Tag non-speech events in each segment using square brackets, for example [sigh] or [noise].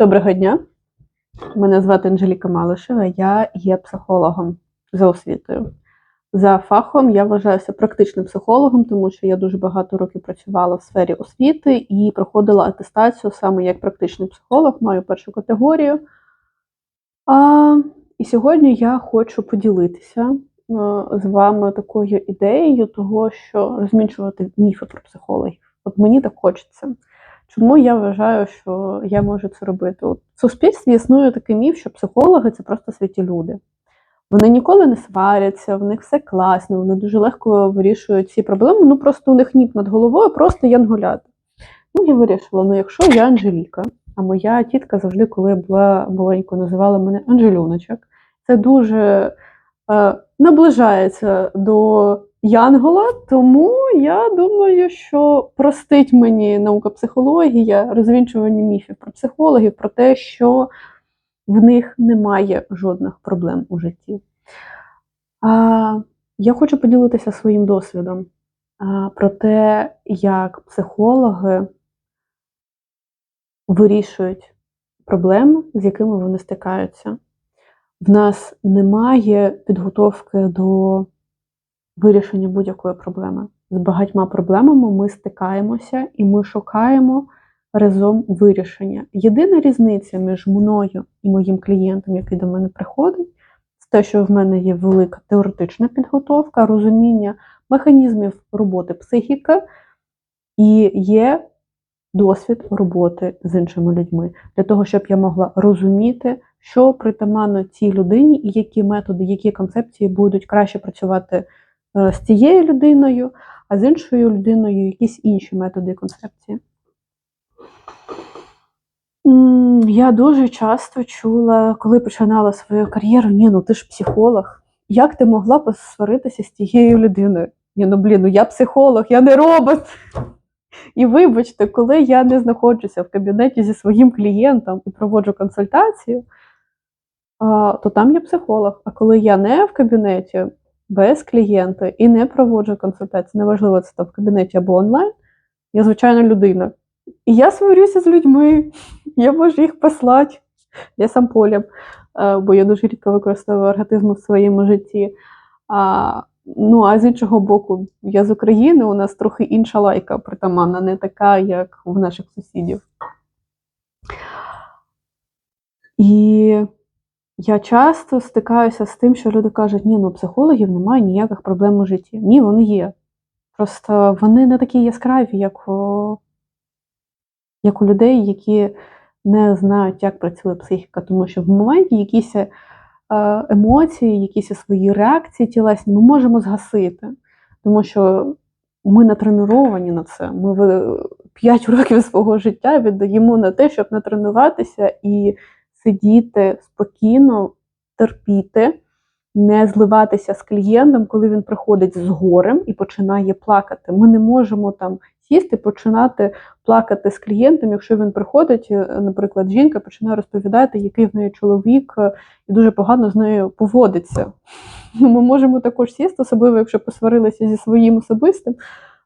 Доброго дня. Мене звати Анжеліка Малишева, я є психологом за освітою. За фахом я вважаюся практичним психологом, тому що я дуже багато років працювала в сфері освіти і проходила атестацію саме як практичний психолог, маю першу категорію. А, І сьогодні я хочу поділитися з вами такою ідеєю того, що розмінчувати міфи про психологів. От мені так хочеться. Чому я вважаю, що я можу це робити? От В суспільстві існує такий міф, що психологи це просто святі люди. Вони ніколи не сваряться, в них все класно, вони дуже легко вирішують ці проблеми. Ну просто у них ніп над головою, просто янголяти. Ну, я вирішила, ну якщо я Анжеліка, а моя тітка завжди, коли я була маленькою, називала мене Анжелюночок, це дуже е, наближається до Янгола, тому я думаю, що простить мені наука психологія, розвінчування міфів про психологів, про те, що в них немає жодних проблем у житті. А, Я хочу поділитися своїм досвідом а, про те, як психологи вирішують проблеми, з якими вони стикаються. В нас немає підготовки до вирішення будь-якої проблеми. З багатьма проблемами ми стикаємося і ми шукаємо разом вирішення. Єдина різниця між мною і моїм клієнтом, який до мене приходить, це те, що в мене є велика теоретична підготовка, розуміння механізмів роботи психіки і є досвід роботи з іншими людьми, для того, щоб я могла розуміти, що притаманно цій людині, і які методи, які концепції будуть краще працювати з цією людиною, а з іншою людиною якісь інші методи концепції. Я дуже часто чула, коли починала свою кар'єру, ні, ну ти ж психолог. Як ти могла посваритися з тією людиною? Ні, ну блін, ну я психолог, я не робот. І вибачте, коли я не знаходжуся в кабінеті зі своїм клієнтом і проводжу консультацію, то там є психолог. А коли я не в кабінеті без клієнта і не проводжу консультацію, неважливо, це там в кабінеті або онлайн, я звичайна людина. І я сварюся з людьми, я можу їх послати. Я сам полям, бо я дуже рідко використовую оргатизм в своєму житті. А, Ну, а з іншого боку, я з України, у нас трохи інша лайка притаманна, не така, як у наших сусідів. І я часто стикаюся з тим, що люди кажуть, ні, ну психологів немає ніяких проблем у житті. Ні, вони є. Просто вони не такі яскраві, як у, як у людей, які не знають, як працює психіка, тому що в моменті якісь е, емоції, якісь свої реакції тілесні ми можемо згасити, тому що ми натреновані на це. Ми 5 [laughs] років свого життя віддаємо на те, щоб натренуватися і сидіти спокійно, терпіти, не зливатися з клієнтом, коли він приходить з горем і починає плакати. Ми не можемо там сісти, починати плакати з клієнтом, якщо він приходить, е, наприклад, жінка починає розповідати, який в неї чоловік е, і дуже погано з нею поводиться. Ми можемо також сісти, особливо, якщо посварилися зі своїм особистим.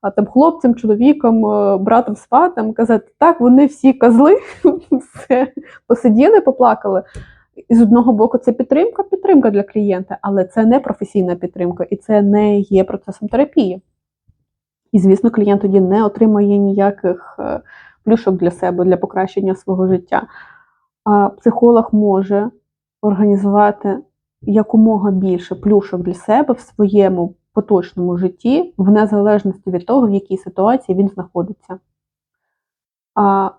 А там хлопцем, чоловіком, е, братом, сватом казати, так, вони всі козли, [laughs] все, посиділи, поплакали. І з одного боку, це підтримка, підтримка для клієнта, але це не професійна підтримка і це не є процесом терапії. І, звісно, клієнт тоді не отримує ніяких е, плюшок для себе, для покращення свого життя. А психолог може організувати якомога більше плюшок для себе в своєму поточному житті, в незалежності від того, в якій ситуації він знаходиться. А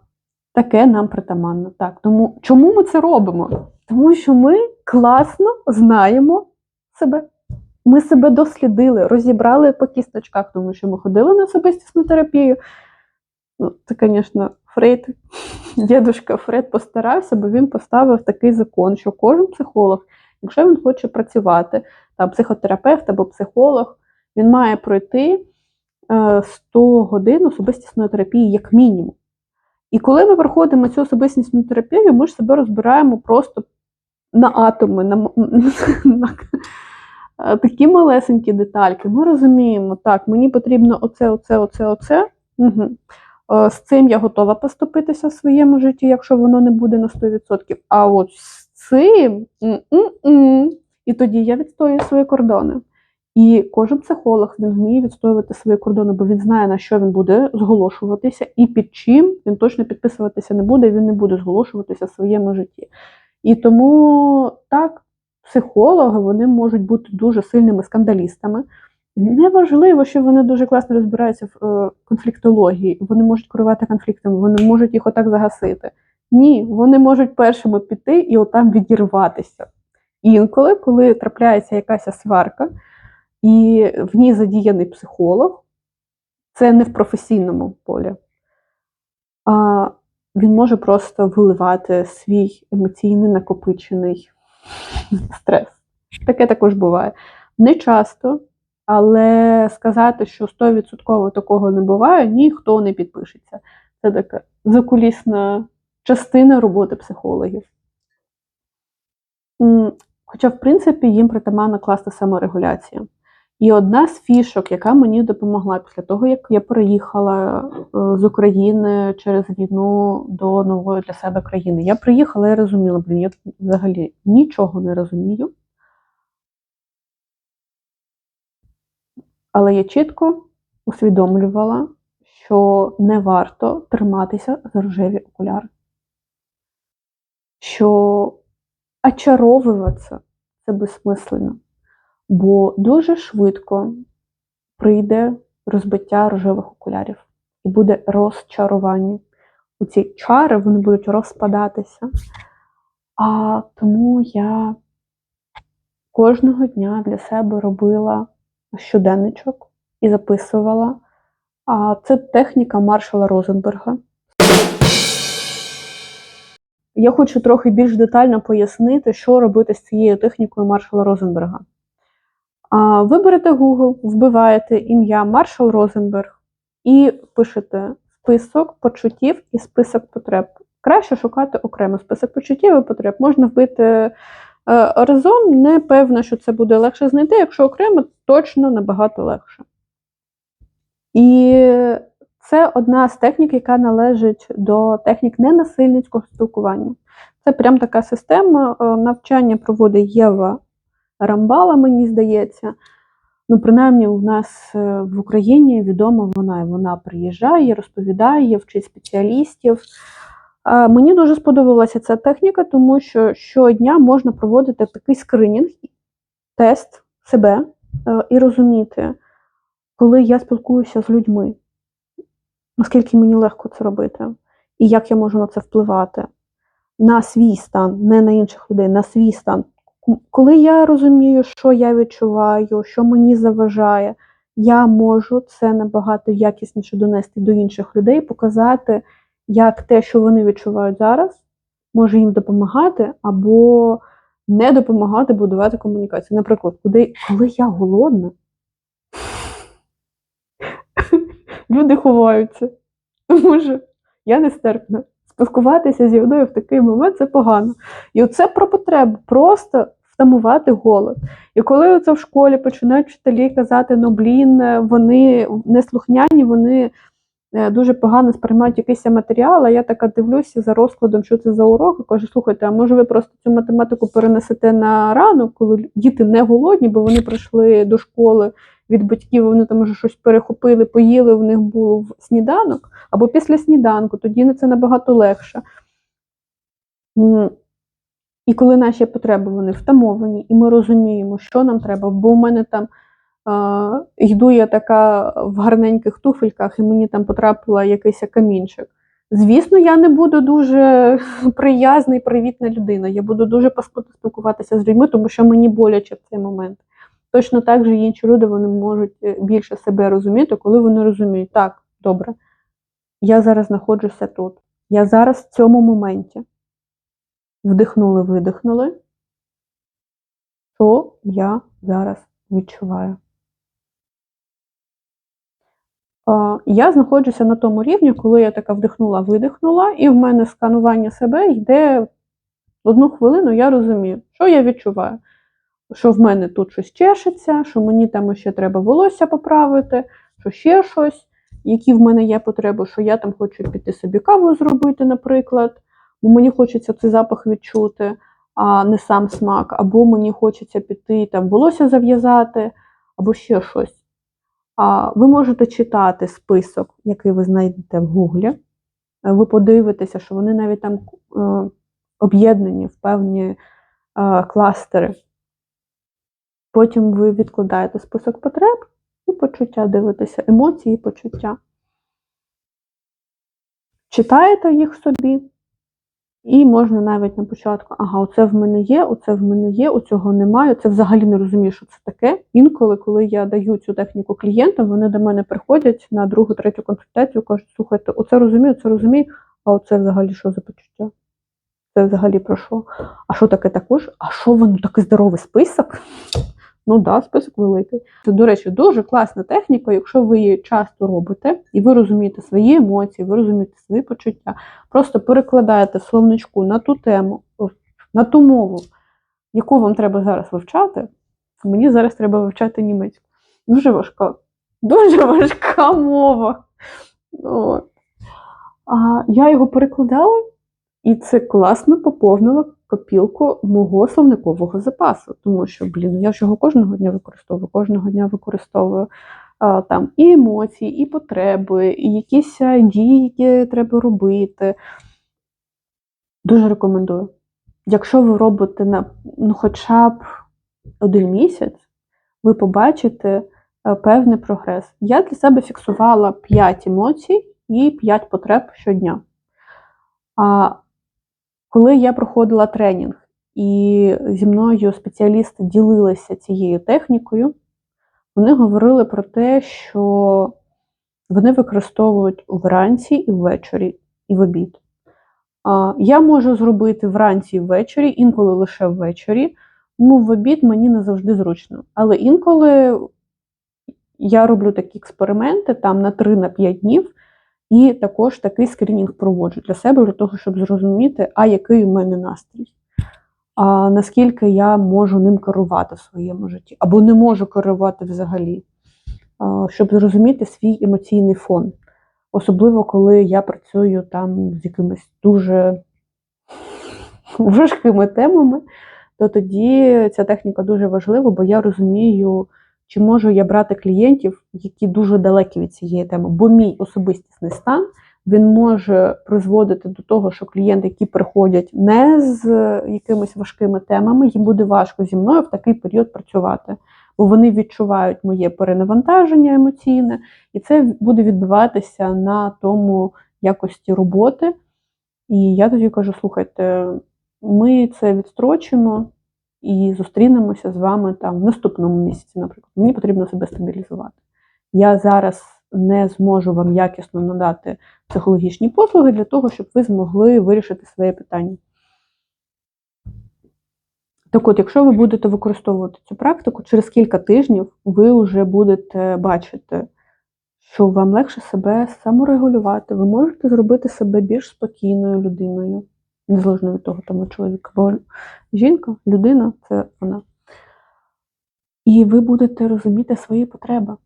Таке нам притаманно. Так, Тому чому ми це робимо? Тому що ми класно знаємо себе. Ми себе дослідили, розібрали по кісточках, тому що ми ходили на особистісну терапію. Ну, Це, звісно, Фрейд, [laughs] дідушка Фред постарався, бо він поставив такий закон, що кожен психолог, якщо він хоче працювати, психотерапевт або психолог, він має пройти 100 е, годин особистісної терапії, як мінімум. І коли ми проходимо цю особистісну терапію, ми ж себе розбираємо просто на атоми, на, [laughs] на, на такі малесенькі детальки. Ми розуміємо, так, мені потрібно оце, оце, оце, оце. Угу. Е, З цим я готова поступитися в своєму житті, якщо воно не буде на 100%. А от з цим м-м-м. І тоді я відстоюю свої кордони. І кожен психолог він вміє відстоювати свої кордони, бо він знає, на що він буде зголошуватися, і під чим він точно підписуватися не буде, він не буде зголошуватися в своєму житті. І тому так, психологи вони можуть бути дуже сильними скандалістами. Неважливо, що вони дуже класно розбираються в е, конфліктології, вони можуть керувати конфліктами, вони можуть їх отак загасити. Ні, вони можуть першими піти і отам відірватися. Інколи, коли трапляється якась сварка, і в ній задіяний психолог, це не в професійному полі, а він може просто виливати свій емоційний накопичений стрес. Таке також буває. Не часто, але сказати, що 100% такого не буває, ніхто не підпишеться. Це така закулісна частина роботи психологів. Хоча, в принципі, їм притаманна класна саморегуляція. І одна з фішок, яка мені допомогла після того, як я переїхала е, з України через війну до нової для себе країни. Я приїхала і розуміла, блін, я взагалі нічого не розумію. Але я чітко усвідомлювала, що не варто триматися за рожеві окуляри. Що очаровуватися це безсмислено. Бо дуже швидко прийде розбиття рожевих окулярів і буде розчарування. У ці чари вони будуть розпадатися. А тому я кожного дня для себе робила щоденничок і записувала. А це техніка маршала Розенберга. Я хочу трохи більш детально пояснити, що робити з цією технікою маршала Розенберга. Ви берете Google, вбиваєте ім'я Маршал Розенберг і пишете список почуттів і список потреб. Краще шукати окремо список почуттів і потреб. Можна вбити е, разом, не певно, що це буде легше знайти, якщо окремо, точно набагато легше. І це одна з технік, яка належить до технік ненасильницького спілкування. Це прям така система е, навчання проводить Єва Рамбала, мені здається. Ну, принаймні, у нас е, в Україні відома вона, і вона приїжджає, розповідає, вчить спеціалістів. Мені дуже сподобалася ця техніка, тому що щодня можна проводити такий скринінг, тест себе е, і розуміти, коли я спілкуюся з людьми, наскільки мені легко це робити, і як я можу на це впливати, на свій стан, не на інших людей, на свій стан. Коли я розумію, що я відчуваю, що мені заважає, я можу це набагато якісніше донести до інших людей, показати, як те, що вони відчувають зараз, може їм допомагати або не допомагати будувати комунікацію. Наприклад, коли, я голодна, люди ховаються, [laughs] тому що я нестерпна. Спілкуватися зі мною в такий момент це погано. І оце про потребу просто втамувати голод. І коли це в школі починають вчителі казати, ну блін, вони неслухняні, вони е, дуже погано сприймають якийсь матеріал, а я така дивлюся за розкладом, що це за урок, і кажу, слухайте, а може ви просто цю математику перенесете на ранок, коли діти не голодні, бо вони прийшли до школи від батьків, вони там вже щось перехопили, поїли, в них був сніданок, або після сніданку, тоді це набагато легше. І коли наші потреби вони втамовані, і ми розуміємо, що нам треба, бо у мене там е, йду я така в гарненьких туфельках, і мені там потрапила якийсь камінчик. Звісно, я не буду дуже [laughs] приязна і привітна людина. Я буду дуже паскудно спілкуватися з людьми, тому що мені боляче в цей момент. Точно так же інші люди вони можуть більше себе розуміти, коли вони розуміють, так, добре, я зараз знаходжуся тут. Я зараз в цьому моменті. Вдихнули, видихнули. Що я зараз відчуваю? Я знаходжуся на тому рівні, коли я така вдихнула, видихнула, і в мене сканування себе йде одну хвилину, я розумію, що я відчуваю. Що в мене тут щось чешеться, що мені там ще треба волосся поправити, що ще щось. які в мене є потреби, що я там хочу піти собі каву зробити, наприклад, бо мені хочеться цей запах відчути, а не сам смак, або мені хочеться піти там волосся зав'язати, або ще щось. А ви можете читати список, який ви знайдете в Гуглі. Ви подивитеся, що вони навіть там е, об'єднані в певні е, кластери. Потім ви відкладаєте список потреб і почуття дивитеся, емоції і почуття. Читаєте їх собі, і можна навіть на початку, ага, оце в мене є, оце в мене є, оцього немає, це взагалі не розумію, що це таке. Інколи, коли я даю цю техніку клієнтам, вони до мене приходять на другу, третю консультацію, кажуть, слухайте, оце розумію, це розумію, а оце взагалі що за почуття? Це взагалі про що? А що таке також? А що воно такий здоровий список? Ну да, список великий. Це, до речі, дуже класна техніка, якщо ви її часто робите, і ви розумієте свої емоції, ви розумієте свої почуття. Просто перекладаєте в словничку на ту тему, на ту мову, яку вам треба зараз вивчати. Мені зараз треба вивчати німецьку. Дуже важка, дуже важка мова. От. А, Я його перекладала, і це класно поповнило копілку мого словникового запасу, тому що, блін, я ж його кожного дня використовую, кожного дня використовую а, там і емоції, і потреби, і якісь дії, які треба робити. Дуже рекомендую. Якщо ви робите на ну, хоча б один місяць, ви побачите певний прогрес. Я для себе фіксувала 5 емоцій і 5 потреб щодня. А коли я проходила тренінг і зі мною спеціалісти ділилися цією технікою, вони говорили про те, що вони використовують вранці і ввечері, і в обід. Я можу зробити вранці і ввечері, інколи лише ввечері, тому в обід мені не завжди зручно. Але інколи я роблю такі експерименти там на 3-5 днів. І також такий скринінг проводжу для себе, для того, щоб зрозуміти, а який у мене настрій, а наскільки я можу ним керувати в своєму житті, або не можу керувати взагалі, щоб зрозуміти свій емоційний фон. Особливо, коли я працюю там з якимись дуже важкими темами, то тоді ця техніка дуже важлива, бо я розумію. Чи можу я брати клієнтів, які дуже далекі від цієї теми? Бо мій особистісний стан він може призводити до того, що клієнти, які приходять не з якимись важкими темами, їм буде важко зі мною в такий період працювати, бо вони відчувають моє перенавантаження емоційне, і це буде відбуватися на тому якості роботи. І я тоді кажу: слухайте, ми це відстрочимо і зустрінемося з вами там в наступному місяці, наприклад. Мені потрібно себе стабілізувати. Я зараз не зможу вам якісно надати психологічні послуги для того, щоб ви змогли вирішити своє питання. Так от, якщо ви будете використовувати цю практику, через кілька тижнів ви вже будете бачити, що вам легше себе саморегулювати, ви можете зробити себе більш спокійною людиною незалежно від того, там чоловік або жінка, людина це вона. І ви будете розуміти свої потреби.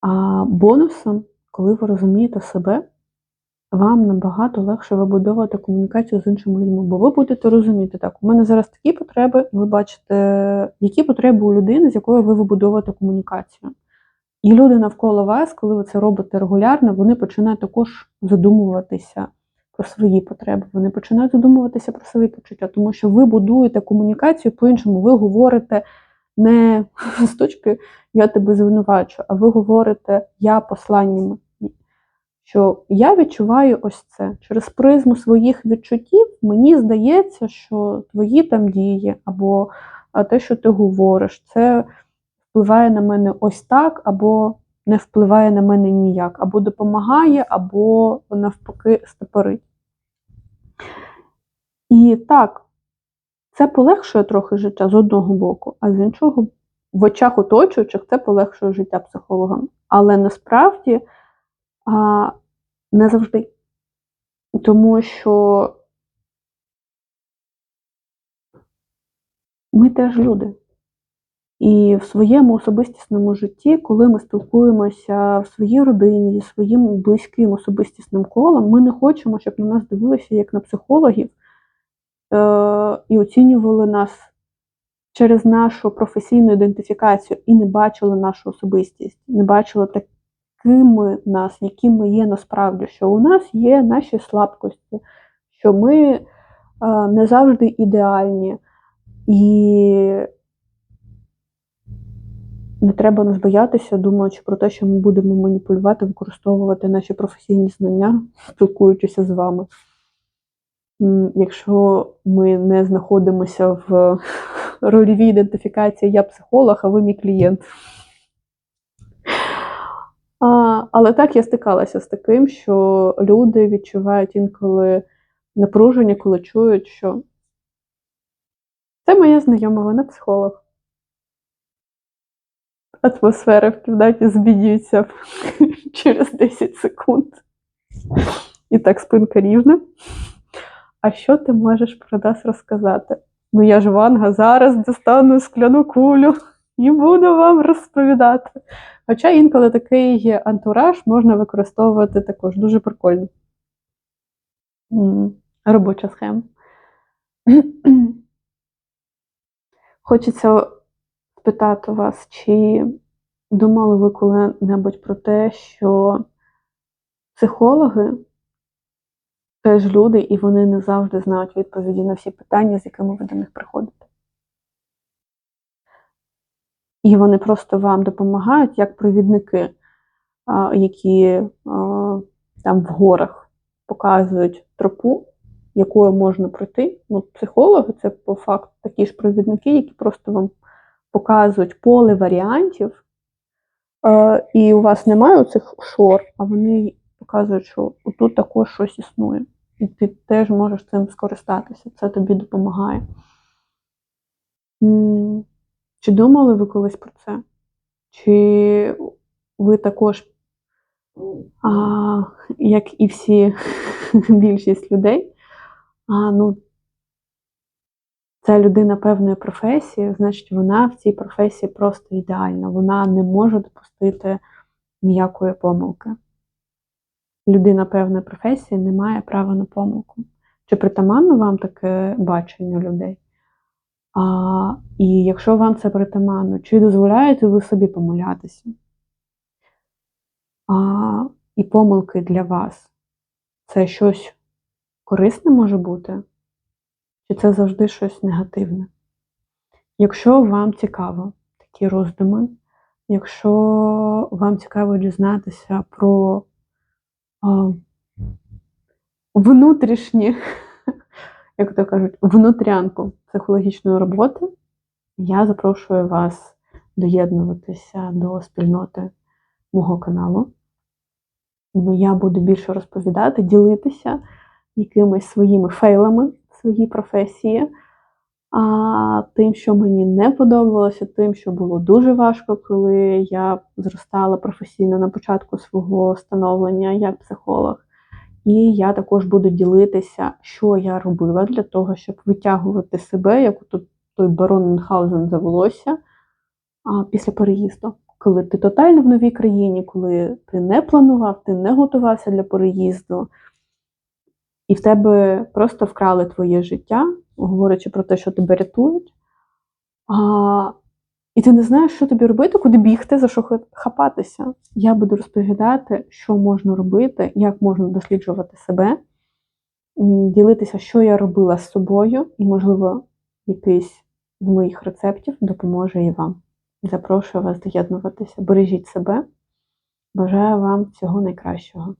А бонусом, коли ви розумієте себе, вам набагато легше вибудовувати комунікацію з іншими людьми, бо ви будете розуміти, так, у мене зараз такі потреби, ви бачите, які потреби у людини, з якою ви вибудовуєте комунікацію. І люди навколо вас, коли ви це робите регулярно, вони починають також задумуватися про свої потреби, вони починають задумуватися про свої почуття, тому що ви будуєте комунікацію по-іншому, ви говорите не [laughs] з точки я тебе звинувачу, а ви говорите я посланнями. Що я відчуваю ось це. Через призму своїх відчуттів мені здається, що твої там дії, або те, що ти говориш, це впливає на мене ось так, або не впливає на мене ніяк, або допомагає, або навпаки стопорить. І так, це полегшує трохи життя з одного боку, а з іншого, в очах оточуючих це полегшує життя психологам. Але насправді а, не завжди. Тому що ми теж люди. І в своєму особистісному житті, коли ми спілкуємося в своїй родині зі своїм близьким особистісним колом, ми не хочемо, щоб на нас дивилися як на психологів е- і оцінювали нас через нашу професійну ідентифікацію і не бачили нашу особистість, не бачили такими нас, якими ми є насправді, що у нас є наші слабкості, що ми е- не завжди ідеальні. І не треба нас боятися, думаючи про те, що ми будемо маніпулювати, використовувати наші професійні знання, спілкуючися з вами. Якщо ми не знаходимося в [laughs] рольовій ідентифікації я психолог, а ви мій клієнт. А, але так я стикалася з таким, що люди відчувають інколи напруження, коли чують, що це моя знайома, вона психолог. Атмосфера в кімнаті змінюється [laughs] через 10 секунд. І так спинка рівна. А що ти можеш про нас розказати? Ну я ж Ванга зараз дістану скляну кулю і буду вам розповідати. Хоча інколи такий антураж можна використовувати також дуже прикольно. Робоча схема. [clears throat] Хочеться спитати вас, чи думали ви коли-небудь про те, що психологи теж люди, і вони не завжди знають відповіді на всі питання, з якими ви до них приходите. І вони просто вам допомагають як провідники, які там в горах показують тропу, якою можна пройти. Ну, психологи це по факту такі ж провідники, які просто вам показують поле варіантів, е, і у вас немає цих шор, а вони показують, що тут також щось існує. І ти теж можеш цим скористатися. Це тобі допомагає. Чи думали ви колись про це? Чи ви також, а, як і всі [laughs] більшість людей, а, ну, це людина певної професії, значить, вона в цій професії просто ідеальна. Вона не може допустити ніякої помилки. Людина певної професії не має права на помилку. Чи притаманно вам таке бачення людей? А, І якщо вам це притаманно, чи дозволяєте ви собі помилятися? А, І помилки для вас це щось корисне може бути? Чи це завжди щось негативне? Якщо вам цікаво такі роздуми, якщо вам цікаво дізнатися про а, внутрішні, [laughs] як то кажуть, внутрянку психологічної роботи, я запрошую вас доєднуватися до спільноти мого каналу. Бо я буду більше розповідати, ділитися якимись своїми фейлами своїй професії, а тим, що мені не подобалося, тим, що було дуже важко, коли я зростала професійно на початку свого становлення як психолог. І я також буду ділитися, що я робила для того, щоб витягувати себе, як тут той барон Мюнхгаузен за волосся після переїзду. Коли ти тотально в новій країні, коли ти не планував, ти не готувався для переїзду, і в тебе просто вкрали твоє життя, говорячи про те, що тебе рятують. А, І ти не знаєш, що тобі робити, куди бігти, за що хапатися. Я буду розповідати, що можна робити, як можна досліджувати себе, ділитися, що я робила з собою, і, можливо, якийсь з моїх рецептів допоможе і вам. Запрошую вас доєднуватися. Бережіть себе. Бажаю вам всього найкращого.